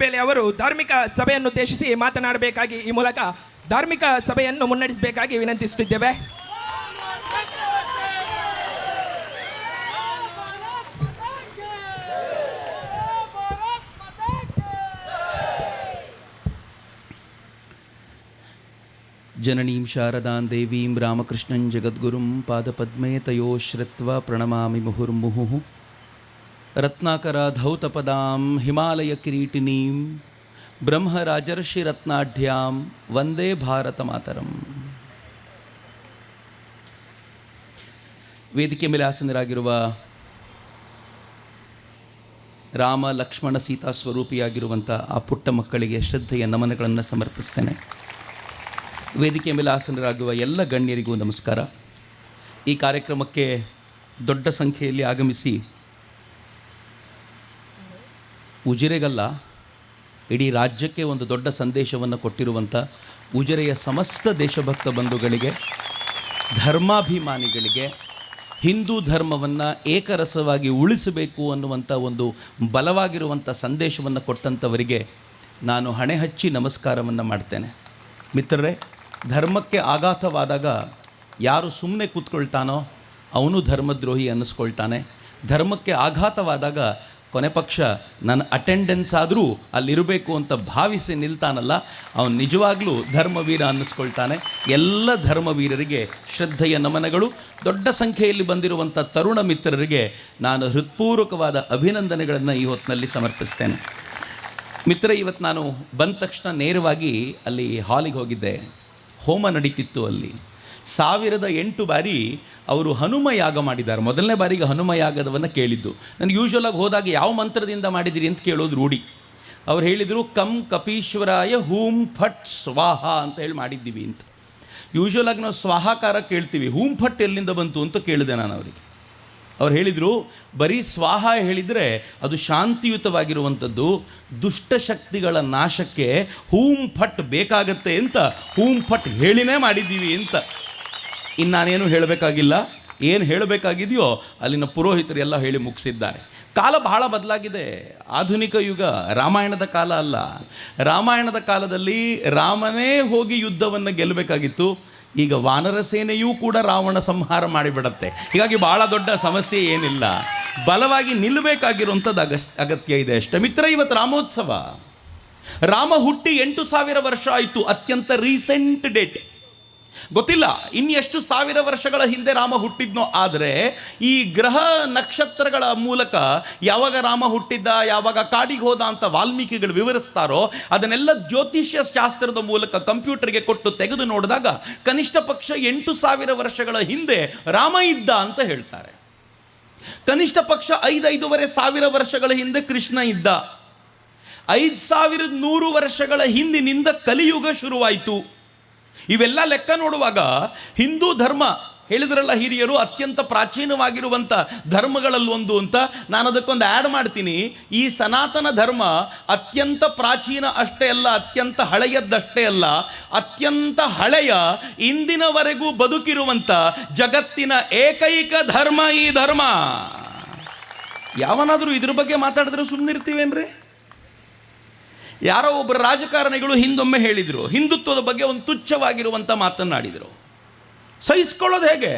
ಮೇಲೆ ಅವರು ಧಾರ್ಮಿಕ ಸಭೆಯನ್ನು ಉದ್ದೇಶಿಸಿ ಮಾತನಾಡಬೇಕಾಗಿ ಈ ಮೂಲಕ ಧಾರ್ಮಿಕ ಸಭೆಯನ್ನು ಮುನ್ನಡೆಸಬೇಕಾಗಿ ವಿನಂತಿಸುತ್ತಿದ್ದೇವೆ. ಜನನೀಂ ಶಾರದಾಂ ದೇವೀಂ ರಾಮಕೃಷ್ಣಂ ಜಗದ್ಗುರುಂ ಪಾದಪದ್ಮೇ ತಯೋ ಶ್ರತ್ವ ಪ್ರಣಮಾಮಿ ಮುಹುರ್ಮುಹುಃ ರತ್ನಾಕರ ಧೌತಪದಾಂ ಹಿಮಾಲಯ ಕಿರೀಟಿನೀಂ, ಬ್ರಹ್ಮರಾಜರ್ಷಿ ರತ್ನಾಢ್ಯಾಂ, ವಂದೇ ಭಾರತ ಮಾತರಂ. ವೇದಿಕೆ ಮೇಲೆ ಆಸನರಾಗಿರುವ ರಾಮ ಲಕ್ಷ್ಮಣ ಸೀತಾ ಸ್ವರೂಪಿಯಾಗಿರುವಂಥ ಆ ಪುಟ್ಟ ಮಕ್ಕಳಿಗೆ ಶ್ರದ್ಧೆಯ ನಮನಗಳನ್ನು ಸಮರ್ಪಿಸ್ತೇನೆ. ವೇದಿಕೆ ಮೇಲೆ ಎಲ್ಲ ಗಣ್ಯರಿಗೂ ನಮಸ್ಕಾರ. ಈ ಕಾರ್ಯಕ್ರಮಕ್ಕೆ ದೊಡ್ಡ ಸಂಖ್ಯೆಯಲ್ಲಿ ಆಗಮಿಸಿ ಉಜಿರೆಗಲ್ಲ, ಇಡೀ ರಾಜ್ಯಕ್ಕೆ ಒಂದು ದೊಡ್ಡ ಸಂದೇಶವನ್ನು ಕೊಟ್ಟಿರುವಂಥ ಉಜಿರೆಯ ಸಮಸ್ತ ದೇಶಭಕ್ತ ಬಂಧುಗಳಿಗೆ, ಧರ್ಮಾಭಿಮಾನಿಗಳಿಗೆ, ಹಿಂದೂ ಧರ್ಮವನ್ನು ಏಕರಸವಾಗಿ ಉಳಿಸಬೇಕು ಅನ್ನುವಂಥ ಒಂದು ಬಲವಾಗಿರುವಂಥ ಸಂದೇಶವನ್ನು ಕೊಟ್ಟಂಥವರಿಗೆ ನಾನು ಹಣೆ ಹಚ್ಚಿ ನಮಸ್ಕಾರವನ್ನು ಮಾಡ್ತೇನೆ. ಮಿತ್ರರೇ, ಧರ್ಮಕ್ಕೆ ಆಘಾತವಾದಾಗ ಯಾರು ಸುಮ್ಮನೆ ಕೂತ್ಕೊಳ್ತಾನೋ ಅವನು ಧರ್ಮದ್ರೋಹಿ ಅನ್ನಿಸ್ಕೊಳ್ತಾನೆ. ಧರ್ಮಕ್ಕೆ ಆಘಾತವಾದಾಗ ಕೊನೆ ಪಕ್ಷ ನನ್ನ ಅಟೆಂಡೆನ್ಸ್ ಆದರೂ ಅಲ್ಲಿರಬೇಕು ಅಂತ ಭಾವಿಸಿ ನಿಲ್ತಾನಲ್ಲ, ಅವನು ನಿಜವಾಗ್ಲೂ ಧರ್ಮವೀರ ಅನ್ನಿಸ್ಕೊಳ್ತಾನೆ. ಎಲ್ಲ ಧರ್ಮವೀರರಿಗೆ ಶ್ರದ್ಧೆಯ ನಮನಗಳು. ದೊಡ್ಡ ಸಂಖ್ಯೆಯಲ್ಲಿ ಬಂದಿರುವಂಥ ತರುಣ ಮಿತ್ರರಿಗೆ ನಾನು ಹೃತ್ಪೂರ್ವಕವಾದ ಅಭಿನಂದನೆಗಳನ್ನು ಈ ಹೊತ್ತಿನಲ್ಲಿ ಸಮರ್ಪಿಸ್ತೇನೆ. ಮಿತ್ರ ಇವತ್ತು ನಾನು ಬಂದ ತಕ್ಷಣ ನೇರವಾಗಿ ಅಲ್ಲಿ ಹಾಲಿಗೆ ಹೋಗಿದ್ದೆ. ಹೋಮ ನಡೀತಿತ್ತು ಅಲ್ಲಿ. ಸಾವಿರದ ಎಂಟು ಬಾರಿ ಅವರು ಹನುಮ ಯಾಗ ಮಾಡಿದ್ದಾರೆ. ಮೊದಲನೇ ಬಾರಿಗೆ ಹನುಮ ಯಾಗದವನ್ನು ಕೇಳಿದ್ದು. ನನಗೆ ಯೂಶ್ವಲಾಗಿ ಹೋದಾಗ ಯಾವ ಮಂತ್ರದಿಂದ ಮಾಡಿದಿರಿ ಅಂತ ಕೇಳೋದು ರೂಢಿ. ಅವ್ರು ಹೇಳಿದರು, ಕಂ ಕಪೀಶ್ವರಾಯ ಹೂಂ ಫಟ್ ಸ್ವಾಹ ಅಂತ ಹೇಳಿ ಮಾಡಿದ್ದೀವಿ ಅಂತ. ಯೂಶ್ವಲಾಗಿ ನಾವು ಸ್ವಾಹಾಕಾರ ಕೇಳ್ತೀವಿ. ಹೂಂ ಫಟ್ ಎಲ್ಲಿಂದ ಬಂತು ಅಂತ ಕೇಳಿದೆ ನಾನು ಅವರಿಗೆ. ಅವ್ರು ಹೇಳಿದರು, ಬರೀ ಸ್ವಾಹ ಹೇಳಿದರೆ ಅದು ಶಾಂತಿಯುತವಾಗಿರುವಂಥದ್ದು ದುಷ್ಟಶಕ್ತಿಗಳ ನಾಶಕ್ಕೆ ಹೂಂ ಫಟ್ ಬೇಕಾಗತ್ತೆ ಅಂತ ಹೂಂ ಫಟ್ ಹೇಳಿನೇ ಮಾಡಿದ್ದೀವಿ ಅಂತ. ಇನ್ನು ನಾನೇನು ಹೇಳಬೇಕಾಗಿಲ್ಲ. ಏನು ಹೇಳಬೇಕಾಗಿದೆಯೋ ಅಲ್ಲಿನ ಪುರೋಹಿತರು ಎಲ್ಲ ಹೇಳಿ ಮುಗಿಸಿದ್ದಾರೆ. ಕಾಲ ಬಹಳ ಬದಲಾಗಿದೆ. ಆಧುನಿಕ ಯುಗ, ರಾಮಾಯಣದ ಕಾಲ ಅಲ್ಲ. ರಾಮಾಯಣದ ಕಾಲದಲ್ಲಿ ರಾಮನೇ ಹೋಗಿ ಯುದ್ಧವನ್ನು ಗೆಲ್ಲಬೇಕಾಗಿತ್ತು. ಈಗ ವಾನರ ಸೇನೆಯೂ ಕೂಡ ರಾವಣ ಸಂಹಾರ ಮಾಡಿಬಿಡತ್ತೆ. ಹೀಗಾಗಿ ಭಾಳ ದೊಡ್ಡ ಸಮಸ್ಯೆ ಏನಿಲ್ಲ. ಬಲವಾಗಿ ನಿಲ್ಲಬೇಕಾಗಿರುವಂಥದ್ದು ಅಗಸ್, ಅಗತ್ಯ ಇದೆ ಅಷ್ಟೇ. ಮಿತ್ರ, ಇವತ್ತು ರಾಮೋತ್ಸವ. ರಾಮ ಹುಟ್ಟಿ ಎಂಟು ಸಾವಿರ ವರ್ಷ ಆಯಿತು. ಅತ್ಯಂತ ರೀಸೆಂಟ್ ಡೇಟ್. ಗೊತ್ತಿಲ್ಲ. ಇನ್ನೆಷ್ಟು ಸಾವಿರ ವರ್ಷಗಳ ಹಿಂದೆ ರಾಮ ಹುಟ್ಟಿದ್ನೋ ಆದರೆ ಈ ಗ್ರಹ ನಕ್ಷತ್ರಗಳ ಮೂಲಕ ಯಾವಾಗ ರಾಮ ಹುಟ್ಟಿದ್ದ, ಯಾವಾಗ ಕಾಡಿಗೆ ಹೋದ ಅಂತ ವಾಲ್ಮೀಕಿಗಳು ವಿವರಿಸ್ತಾರೋ, ಅದನ್ನೆಲ್ಲ ಜ್ಯೋತಿಷ್ಯ ಶಾಸ್ತ್ರದ ಮೂಲಕ ಕಂಪ್ಯೂಟರ್ಗೆ ಕೊಟ್ಟು ತೆಗೆದು ನೋಡಿದಾಗ ಕನಿಷ್ಠ ಪಕ್ಷ ಎಂಟು ಸಾವಿರ ವರ್ಷಗಳ ಹಿಂದೆ ರಾಮ ಇದ್ದ ಅಂತ ಹೇಳ್ತಾರೆ. ಕನಿಷ್ಠ ಪಕ್ಷ ಐದೈದೂವರೆ ಸಾವಿರ ವರ್ಷಗಳ ಹಿಂದೆ ಕೃಷ್ಣ ಇದ್ದ. ಐದು ಸಾವಿರದ ನೂರು ವರ್ಷಗಳ ಹಿಂದಿನಿಂದ ಕಲಿಯುಗ ಶುರುವಾಯಿತು. ಇವೆಲ್ಲ ಲೆಕ್ಕ ನೋಡುವಾಗ ಹಿಂದೂ ಧರ್ಮ, ಹೇಳಿದ್ರಲ್ಲ ಹಿರಿಯರು, ಅತ್ಯಂತ ಪ್ರಾಚೀನವಾಗಿರುವಂಥ ಧರ್ಮಗಳಲ್ಲೊಂದು ಅಂತ ನಾನು ಅದಕ್ಕೊಂದು ಆ್ಯಡ್ ಮಾಡ್ತೀನಿ. ಈ ಸನಾತನ ಧರ್ಮ ಅತ್ಯಂತ ಪ್ರಾಚೀನ ಅಷ್ಟೇ ಅಲ್ಲ, ಅತ್ಯಂತ ಹಳೆಯದ್ದಷ್ಟೇ ಅಲ್ಲ, ಅತ್ಯಂತ ಹಳೆಯ, ಇಂದಿನವರೆಗೂ ಬದುಕಿರುವಂಥ ಜಗತ್ತಿನ ಏಕೈಕ ಧರ್ಮ ಈ ಧರ್ಮ. ಯಾವನಾದರೂ ಇದ್ರ ಬಗ್ಗೆ ಮಾತಾಡಿದ್ರೆ ಸುಮ್ಮನಿರ್ತೀವೇನ್ರಿ ಯಾರೋ ಒಬ್ಬರು ರಾಜಕಾರಣಿಗಳು ಹಿಂದೊಮ್ಮೆ ಹೇಳಿದರು, ಹಿಂದುತ್ವದ ಬಗ್ಗೆ ಒಂದು ತುಚ್ಛವಾಗಿರುವಂಥ ಮಾತನ್ನಾಡಿದರು ಸಹಿಸ್ಕೊಳ್ಳೋದು ಹೇಗೆ?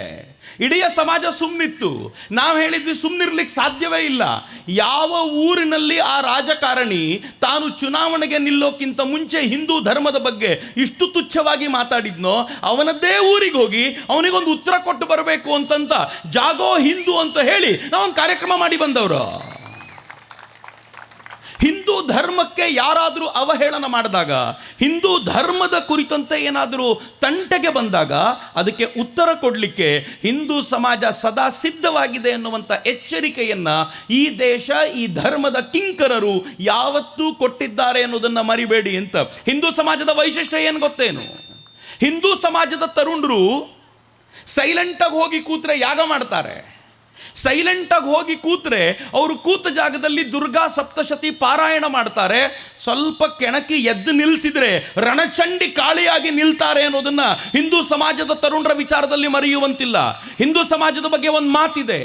ಇಡೀ ಸಮಾಜ ಸುಮ್ಮನಿತ್ತು ನಾವು ಹೇಳಿದ್ವಿ ಸುಮ್ಮನಿರ್ಲಿಕ್ಕೆ ಸಾಧ್ಯವೇ ಇಲ್ಲ. ಯಾವ ಊರಿನಲ್ಲಿ ಆ ರಾಜಕಾರಣಿ ತಾನು ಚುನಾವಣೆಗೆ ನಿಲ್ಲೋಕ್ಕಿಂತ ಮುಂಚೆ ಹಿಂದೂ ಧರ್ಮದ ಬಗ್ಗೆ ಇಷ್ಟು ತುಚ್ಛವಾಗಿ ಮಾತಾಡಿದ್ನೋ, ಅವನದ್ದೇ ಊರಿಗೆ ಹೋಗಿ ಅವನಿಗೊಂದು ಉತ್ತರ ಕೊಟ್ಟು ಬರಬೇಕು ಅಂತಂತ ಜಾಗೋ ಹಿಂದೂ ಅಂತ ಹೇಳಿ ನಾವೊಂದು ಕಾರ್ಯಕ್ರಮ ಮಾಡಿ ಬಂದವರು. ಧರ್ಮಕ್ಕೆ ಯಾರಾದರೂ ಅವಹೇಳನ ಮಾಡಿದಾಗ, ಹಿಂದೂ ಧರ್ಮದ ಕುರಿತಂತೆ ಏನಾದರೂ ತಂಟೆಗೆ ಬಂದಾಗ, ಅದಕ್ಕೆ ಉತ್ತರ ಕೊಡಲಿಕ್ಕೆ ಹಿಂದೂ ಸಮಾಜ ಸದಾ ಸಿದ್ಧವಾಗಿದೆ ಎನ್ನುವಂಥ ಎಚ್ಚರಿಕೆಯನ್ನು ಈ ದೇಶ, ಈ ಧರ್ಮದ ಕಿಂಕರರು ಯಾವತ್ತೂ ಕೊಟ್ಟಿದ್ದಾರೆ ಅನ್ನೋದನ್ನು ಮರಿಬೇಡಿ ಅಂತ. ಹಿಂದೂ ಸಮಾಜದ ವೈಶಿಷ್ಟ್ಯ ಏನು ಗೊತ್ತೇನು? ಹಿಂದೂ ಸಮಾಜದ ತರುಣರು ಸೈಲೆಂಟಾಗಿ ಹೋಗಿ ಕೂತ್ರೆ ಯಾಗ ಮಾಡ್ತಾರೆ? ಸೈಲೆಂಟಾಗಿ ಹೋಗಿ ಕೂತ್ರೆ ಅವರು ಕೂತ ಜಾಗದಲ್ಲಿ ದುರ್ಗಾ ಸಪ್ತಶತಿ ಪಾರಾಯಣ ಮಾಡ್ತಾರೆ. ಸ್ವಲ್ಪ ಕೆಣಕಿ ಎದ್ದು ನಿಲ್ಲಿಸಿದ್ರೆ ರಣಚಂಡಿ ಕಾಳಿಯಾಗಿ ನಿಲ್ತಾರೆ ಅನ್ನೋದನ್ನ ಹಿಂದೂ ಸಮಾಜದ ತರುಣರ ವಿಚಾರದಲ್ಲಿ ಮರೆಯುವಂತಿಲ್ಲ. ಹಿಂದೂ ಸಮಾಜದ ಬಗ್ಗೆ ಒಂದು ಮಾತಿದೆ.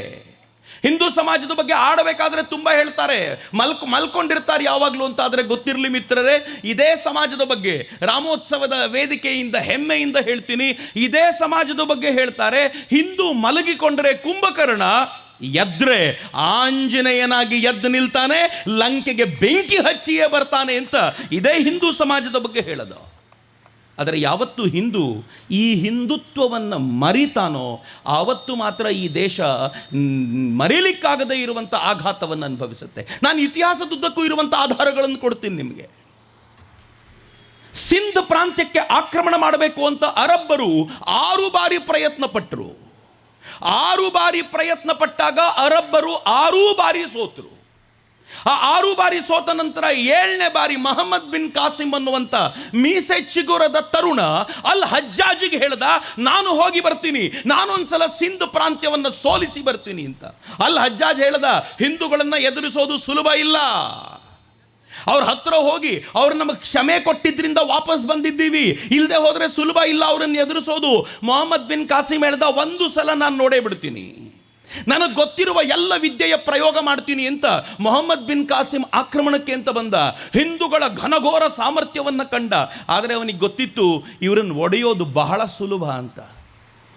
ಹಿಂದೂ ಸಮಾಜದ ಬಗ್ಗೆ ಆಡಬೇಕಾದ್ರೆ ತುಂಬ ಹೇಳ್ತಾರೆ. ಮಲ್ಕ್, ಮಲ್ಕೊಂಡಿರ್ತಾರೆ ಯಾವಾಗಲೂ ಅಂತ ಆದರೆ ಗೊತ್ತಿರಲಿ ಮಿತ್ರರೇ, ಇದೇ ಸಮಾಜದ ಬಗ್ಗೆ. ರಾಮೋತ್ಸವದ ವೇದಿಕೆಯಿಂದ, ಹೆಮ್ಮೆಯಿಂದ ಹೇಳ್ತೀನಿ, ಇದೇ ಸಮಾಜದ ಬಗ್ಗೆ ಹೇಳ್ತಾರೆ. ಹಿಂದೂ ಮಲಗಿಕೊಂಡರೆ ಕುಂಭಕರ್ಣ ಎದ್ರೆ ಆಂಜನೇಯನಾಗಿ ಎದ್ದು ನಿಲ್ತಾನೆ, ಲಂಕೆಗೆ ಬೆಂಕಿ ಹಚ್ಚಿಯೇ ಬರ್ತಾನೆ ಅಂತ ಇದೇ ಹಿಂದೂ ಸಮಾಜದ ಬಗ್ಗೆ ಹೇಳೋದು. ಆದರೆ ಯಾವತ್ತು ಹಿಂದೂ ಈ ಹಿಂದುತ್ವವನ್ನು ಮರಿತಾನೋ, ಆವತ್ತು ಮಾತ್ರ ಈ ದೇಶ ಮರೀಲಿಕ್ಕಾಗದೇ ಇರುವಂಥ ಆಘಾತವನ್ನು ಅನುಭವಿಸುತ್ತೆ. ನಾನು ಇತಿಹಾಸದುದ್ದಕ್ಕೂ ಇರುವಂಥ ಆಧಾರಗಳನ್ನು ಕೊಡ್ತೀನಿ ನಿಮಗೆ. ಸಿಂಧ್ ಪ್ರಾಂತ್ಯಕ್ಕೆ ಆಕ್ರಮಣ ಮಾಡಬೇಕು ಅಂತ ಅರಬ್ಬರು ಆರು ಬಾರಿ ಪ್ರಯತ್ನ ಪಟ್ಟರು ಆರು ಬಾರಿ ಪ್ರಯತ್ನ ಪಟ್ಟಾಗ ಅರಬ್ಬರು ಆರೂ ಬಾರಿ ಸೋತರು. ಆ ಆರು ಬಾರಿ ಸೋತ ನಂತರ ಏಳನೇ ಬಾರಿ ಮಹಮ್ಮದ್ ಬಿನ್ ಕಾಸಿಂ ಅನ್ನುವಂಥ ಮೀಸೆ ಚಿಗುರದ ತರುಣ ಅಲ್ ಹಜ್ಜಾಜಿಗೆ ಹೇಳ್ದ, ನಾನು ಹೋಗಿ ಬರ್ತೀನಿ, ನಾನೊಂದ್ಸಲ ಸಿಂಧು ಪ್ರಾಂತ್ಯವನ್ನು ಸೋಲಿಸಿ ಬರ್ತೀನಿ ಅಂತ. ಅಲ್ ಹಜ್ಜಾಜ್ ಹೇಳ್ದ, ಹಿಂದೂಗಳನ್ನು ಎದುರಿಸೋದು ಸುಲಭ ಇಲ್ಲ. ಅವ್ರ ಹತ್ರ ಹೋಗಿ ಅವ್ರು ನಮಗೆ ಕ್ಷಮೆ ಕೊಟ್ಟಿದ್ದರಿಂದ ವಾಪಸ್ ಬಂದಿದ್ದೀವಿ. ಇಲ್ಲದೆ ಹೋದರೆ ಸುಲಭ ಇಲ್ಲ ಅವರನ್ನು ಎದುರಿಸೋದು. ಮೊಹಮ್ಮದ್ ಬಿನ್ ಕಾಸಿಮ್ ಹೇಳ್ದ ಒಂದು ಸಲ ನಾನು ನೋಡೇ ಬಿಡ್ತೀನಿ. ನನಗೆ ಗೊತ್ತಿರುವ ಎಲ್ಲ ವಿದ್ಯೆಯ ಪ್ರಯೋಗ ಮಾಡ್ತೀನಿ ಅಂತ ಮೊಹಮ್ಮದ್ ಬಿನ್ ಕಾಸಿಮ್ ಆಕ್ರಮಣಕ್ಕೆ ಅಂತ ಬಂದ. ಹಿಂದೂಗಳ ಘನಘೋರ ಸಾಮರ್ಥ್ಯವನ್ನು ಕಂಡ. ಆದರೆ ಅವನಿಗೆ ಗೊತ್ತಿತ್ತು ಇವರನ್ನು ಒಡೆಯೋದು ಬಹಳ ಸುಲಭ ಅಂತ.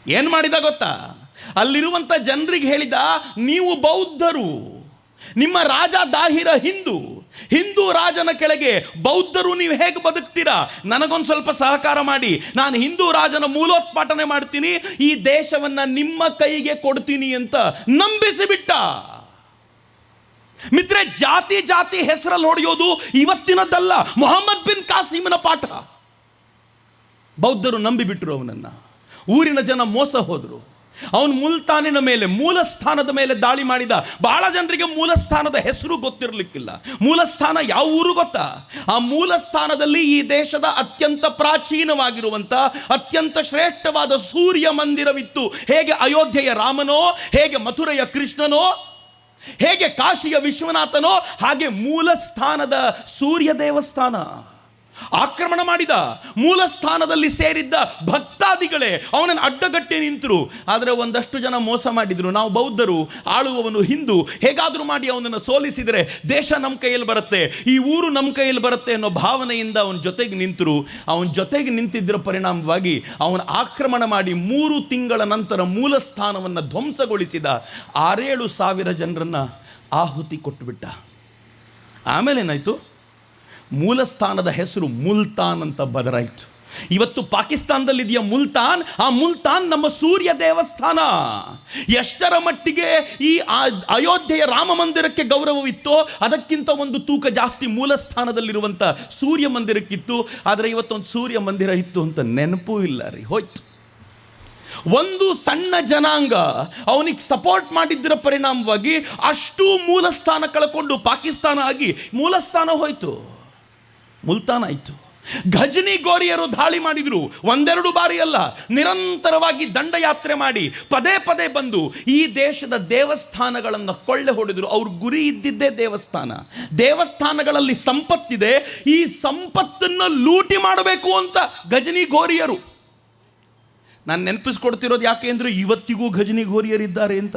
ಏನು ಮಾಡಿದ ಗೊತ್ತಾ? ಅಲ್ಲಿರುವಂಥ ಜನರಿಗೆ ಹೇಳಿದ, ನೀವು ಬೌದ್ಧರು. ನಿಮ್ಮ ರಾಜ ದಾಹಿರ ಹಿಂದೂ. ಹಿಂದೂ ರಾಜನ ಕೆಳಗೆ ಬೌದ್ಧರು ನೀವು ಹೇಗೆ ಬದುಕ್ತೀರಾ? ನನಗೊಂದು ಸ್ವಲ್ಪ ಸಹಕಾರ ಮಾಡಿ. ನಾನು ಹಿಂದೂ ರಾಜನ ಮೂಲೋತ್ಪಾಟನೆ ಮಾಡ್ತೀನಿ. ಈ ದೇಶವನ್ನ ನಿಮ್ಮ ಕೈಗೆ ಕೊಡ್ತೀನಿ ಅಂತ ನಂಬಿಸಿಬಿಟ್ಟ. ಮಿತ್ರೆ ಜಾತಿ ಜಾತಿ ಹೆಸರಲ್ಲಿ ಹೊಡೆಯೋದು ಇವತ್ತಿನದ್ದಲ್ಲ ಮೊಹಮ್ಮದ್ ಬಿನ್ ಕಾಸೀಮನ ಪಾಠ. ಬೌದ್ಧರು ನಂಬಿಬಿಟ್ರು ಅವನನ್ನ. ಊರಿನ ಜನ ಮೋಸ ಹೋದರು. ಅವನು ಮುಲ್ತಾನಿನ ಮೇಲೆ, ಮೂಲಸ್ಥಾನದ ಮೇಲೆ ದಾಳಿ ಮಾಡಿದ. ಬಹಳ ಜನರಿಗೆ ಮೂಲಸ್ಥಾನದ ಹೆಸರು ಗೊತ್ತಿರಲಿಕ್ಕಿಲ್ಲ. ಮೂಲಸ್ಥಾನ ಯಾವ ಊರು ಗೊತ್ತಾ? ಆ ಮೂಲಸ್ಥಾನದಲ್ಲಿ ಈ ದೇಶದ ಅತ್ಯಂತ ಪ್ರಾಚೀನವಾಗಿರುವಂಥ ಅತ್ಯಂತ ಶ್ರೇಷ್ಠವಾದ ಸೂರ್ಯ ಮಂದಿರವಿತ್ತು. ಹೇಗೆ ಅಯೋಧ್ಯೆಯ ರಾಮನೋ, ಹೇಗೆ ಮಥುರೆಯ ಕೃಷ್ಣನೋ, ಹೇಗೆ ಕಾಶಿಯ ವಿಶ್ವನಾಥನೋ, ಹಾಗೆ ಮೂಲಸ್ಥಾನದ ಸೂರ್ಯ ದೇವಸ್ಥಾನ. ಆಕ್ರಮಣ ಮಾಡಿದ ಮೂಲ ಸ್ಥಾನದಲ್ಲಿ ಸೇರಿದ್ದ ಭಕ್ತಾದಿಗಳೇ ಅವನನ್ನು ಅಡ್ಡಗಟ್ಟೆ ನಿಂತರು. ಆದರೆ ಒಂದಷ್ಟು ಜನ ಮೋಸ ಮಾಡಿದ್ರು. ನಾವು ಬೌದ್ಧರು, ಆಳುವವನು ಹಿಂದೂ, ಹೇಗಾದರೂ ಮಾಡಿ ಅವನನ್ನು ಸೋಲಿಸಿದರೆ ದೇಶ ನಮ್ಮ ಕೈಯಲ್ಲಿ ಬರುತ್ತೆ, ಈ ಊರು ನಮ್ಮ ಕೈಯಲ್ಲಿ ಬರುತ್ತೆ ಅನ್ನೋ ಭಾವನೆಯಿಂದ ಅವನ ಜೊತೆಗೆ ನಿಂತರು. ಅವನ ಜೊತೆಗೆ ನಿಂತಿದ್ದರ ಪರಿಣಾಮವಾಗಿ ಅವನ ಆಕ್ರಮಣ ಮಾಡಿ ಮೂರು ತಿಂಗಳ ನಂತರ ಮೂಲ ಸ್ಥಾನವನ್ನು ಧ್ವಂಸಗೊಳಿಸಿದ ಆರೇಳು ಸಾವಿರ ಜನರನ್ನು ಆಹುತಿ ಕೊಟ್ಟುಬಿಟ್ಟ. ಆಮೇಲೆ ಏನಾಯಿತು ಮೂಲಸ್ಥಾನದ ಹೆಸರು ಮುಲ್ತಾನ್ ಅಂತ ಬದಲಾಯಿತು. ಇವತ್ತು ಪಾಕಿಸ್ತಾನದಲ್ಲಿದೆಯಾ ಮುಲ್ತಾನ್? ಆ ಮುಲ್ತಾನ್ ನಮ್ಮ ಸೂರ್ಯ ದೇವಸ್ಥಾನ. ಎಷ್ಟರ ಮಟ್ಟಿಗೆ ಈ ಅಯೋಧ್ಯೆಯ ರಾಮ ಮಂದಿರಕ್ಕೆ ಗೌರವವಿತ್ತೋ ಅದಕ್ಕಿಂತ ಒಂದು ತೂಕ ಜಾಸ್ತಿ ಮೂಲಸ್ಥಾನದಲ್ಲಿರುವಂಥ ಸೂರ್ಯ ಮಂದಿರಕ್ಕಿತ್ತು. ಆದರೆ ಇವತ್ತೊಂದು ಸೂರ್ಯ ಮಂದಿರ ಇತ್ತು ಅಂತ ನೆನಪೂ ಇಲ್ಲ ರೀ, ಹೋಯ್ತು. ಒಂದು ಸಣ್ಣ ಜನಾಂಗ ಅವನಿಗೆ ಸಪೋರ್ಟ್ ಮಾಡಿದ್ದರ ಪರಿಣಾಮವಾಗಿ ಅಷ್ಟು ಮೂಲಸ್ಥಾನ ಕಳ್ಕೊಂಡು ಪಾಕಿಸ್ತಾನ ಆಗಿ ಮೂಲಸ್ಥಾನ ಹೋಯ್ತು. ಮುಲ್ತಾನ ಆಯಿತು ಘಜನಿ ಗೋರಿಯರು ದಾಳಿ ಮಾಡಿದ್ರು. ಒಂದೆರಡು ಬಾರಿ ಅಲ್ಲ, ನಿರಂತರವಾಗಿ ದಂಡಯಾತ್ರೆ ಮಾಡಿ ಪದೇ ಪದೇ ಬಂದು ಈ ದೇಶದ ದೇವಸ್ಥಾನಗಳನ್ನು ಕೊಳ್ಳೆ ಹೊಡೆದ್ರು. ಅವ್ರ ಗುರಿ ಇದ್ದಿದ್ದೇ ದೇವಸ್ಥಾನ. ದೇವಸ್ಥಾನಗಳಲ್ಲಿ ಸಂಪತ್ತಿದೆ. ಈ ಸಂಪತ್ತನ್ನು ಲೂಟಿ ಮಾಡಬೇಕು ಅಂತ ಘಜನಿ ಗೋರಿಯರು. ನಾನು ನೆನಪಿಸ್ಕೊಡ್ತಿರೋದು ಯಾಕೆ ಅಂದರೆ ಇವತ್ತಿಗೂ ಘಜನಿ ಗೋರಿಯರಿದ್ದಾರೆ ಅಂತ.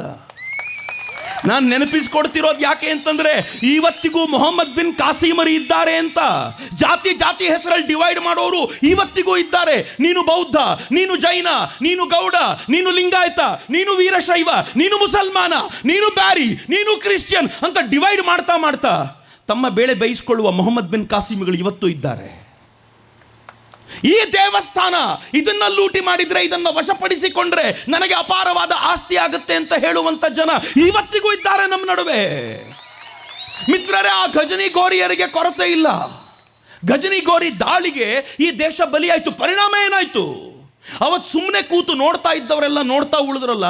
ನಾನು ನೆನಪಿಸ್ಕೊಡ್ತಿರೋದು ಯಾಕೆ ಅಂತಂದ್ರೆ ಇವತ್ತಿಗೂ ಮೊಹಮ್ಮದ್ ಬಿನ್ ಕಾಸಿಮರಿ ಇದ್ದಾರೆ ಅಂತ. ಜಾತಿ ಜಾತಿ ಹೆಸರಲ್ಲಿ ಡಿವೈಡ್ ಮಾಡೋರು ಇವತ್ತಿಗೂ ಇದ್ದಾರೆ. ನೀನು ಬೌದ್ಧ, ನೀನು ಜೈನ, ನೀನು ಗೌಡ, ನೀನು ಲಿಂಗಾಯತ, ನೀನು ವೀರಶೈವ, ನೀನು ಮುಸಲ್ಮಾನ, ನೀನು ಬ್ಯಾರಿ, ನೀನು ಕ್ರಿಶ್ಚಿಯನ್ ಅಂತ ಡಿವೈಡ್ ಮಾಡ್ತಾ ಮಾಡ್ತಾ ತಮ್ಮ ಬೇಳೆ ಬೇಯಿಸ್ಕೊಳ್ಳುವ ಮೊಹಮ್ಮದ್ ಬಿನ್ ಕಾಸಿಮಿಗಳು ಇವತ್ತು ಇದ್ದಾರೆ. ಈ ದೇವಸ್ಥಾನ ಇದನ್ನ ಲೂಟಿ ಮಾಡಿದ್ರೆ, ಇದನ್ನು ವಶಪಡಿಸಿಕೊಂಡ್ರೆ ನನಗೆ ಅಪಾರವಾದ ಆಸ್ತಿ ಆಗುತ್ತೆ ಅಂತ ಹೇಳುವಂತ ಜನ ಇವತ್ತಿಗೂ ಇದ್ದಾರೆ ನಮ್ಮ ನಡುವೆ. ಮಿತ್ರರೇ, ಆ ಗಜನಿ ಗೋರಿಯರಿಗೆ ಕೊರತೆ ಇಲ್ಲ. ಗಜನಿ ಗೋರಿ ದಾಳಿಗೆ ಈ ದೇಶ ಬಲಿಯಾಯಿತು, ಪರಿಣಾಮ ಏನಾಯ್ತು? ಅವತ್ತು ಸುಮ್ಮನೆ ಕೂತು ನೋಡ್ತಾ ಇದ್ದವರೆಲ್ಲ ನೋಡ್ತಾ ಉಳಿದ್ರಲ್ಲ?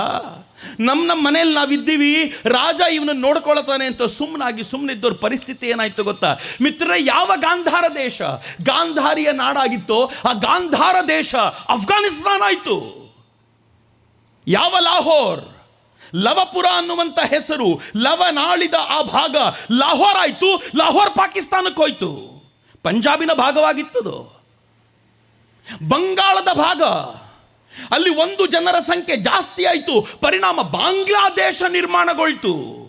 ನಮ್ಮ ನಮ್ಮ ಮನೇಲಿ ನಾವಿದ್ದೀವಿ, ರಾಜ ಇವನನ್ನು ನೋಡ್ಕೊಳ್ತಾನೆ ಅಂತ ಸುಮ್ಮನಾಗಿ ಸುಮ್ಮನಿದ್ದವ್ರ ಪರಿಸ್ಥಿತಿ ಏನಾಯ್ತು ಗೊತ್ತಾ? ಮಿತ್ರ ಯಾವ ಗಾಂಧಾರ ದೇಶ? ಗಾಂಧಾರಿಯ ನಾಡಾಗಿತ್ತೋ, ಆ ಗಾಂಧಾರ ದೇಶ ಅಫ್ಘಾನಿಸ್ತಾನ ಆಯಿತು. ಯಾವ ಲಾಹೋರ್? ಲವಪುರ ಅನ್ನುವಂಥ ಹೆಸರು ಲವನಾಳಿದ ಆ ಭಾಗ ಲಾಹೋರ್ ಆಯಿತು, ಲಾಹೋರ್ ಪಾಕಿಸ್ತಾನಕ್ಕೆ ಹೋಯ್ತು. ಪಂಜಾಬಿನ ಭಾಗವಾಗಿತ್ತದು. ಬಂಗಾಳದ ಭಾಗ ಅಲ್ಲಿ ಒಂದು ಜನರ ಸಂಖ್ಯೆ ಜಾಸ್ತಿ ಆಯಿತು. ಪರಿಣಾಮ ಬಾಂಗ್ಲಾದೇಶ ನಿರ್ಮಾಣಗೊಳ್ತು.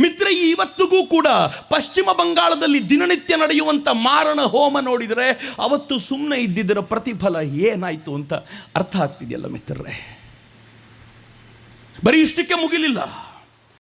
ಮಿತ್ರ ಇವತ್ತಿಗೂ ಕೂಡ ಪಶ್ಚಿಮ ಬಂಗಾಳದಲ್ಲಿ ದಿನನಿತ್ಯ ನಡೆಯುವಂಥ ಮಾರಣ ಹೋಮ ನೋಡಿದರೆ ಅವತ್ತು ಸುಮ್ಮನೆ ಇದ್ದಿದ್ದರ ಪ್ರತಿಫಲ ಏನಾಯಿತು ಅಂತ ಅರ್ಥ ಆಗ್ತಿದೆಯಲ್ಲ ಮಿತ್ರರೇ? ಬರೀ ಇಷ್ಟಕ್ಕೆ ಮುಗಿಲಿಲ್ಲ.